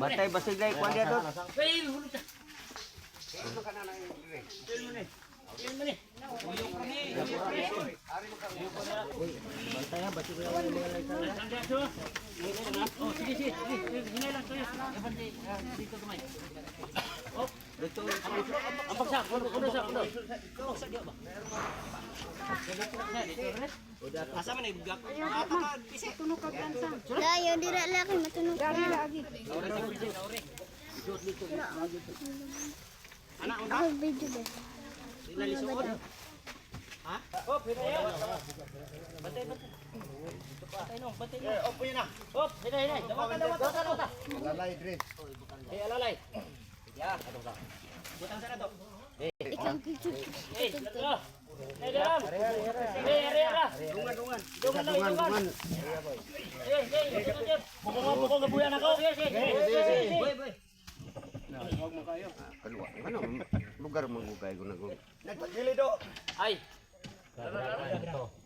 Batay basig na ikuan dia doon. Ay, hulog ka. Ilmo ni. Ilmo ni. Ilmo ni. Asa man ibgak? Ata ka isi tunog ka gansa. Dayo dira laki matunog. Dari lagi. Ore sa bridge, ore. Jot dito. Ana una. Ako bridge dito. Dila lisuod. Ha? Oh, pero Bantay, bantay. Dito pa. Bantay nung, bantay nung. Eh, opo yun ah. Op, hinay, hinay. Dawata, dawata, dawata. Alalay, Eh, alalay. Ya, ato ka. Butang sana to. Eh, ikang kikik. Eh, dito. Eh. Eh. Dungan, dungan. Dungan-dungan. Eh, eh, bukong, bukong gabuyan ako. Eh, eh, eh, eh. Boy, boy. Huwag mo kayo. Kaluwa. Ano, lugar mong hukay ko nag-hukay. Nagpagili do. Ay. Ay.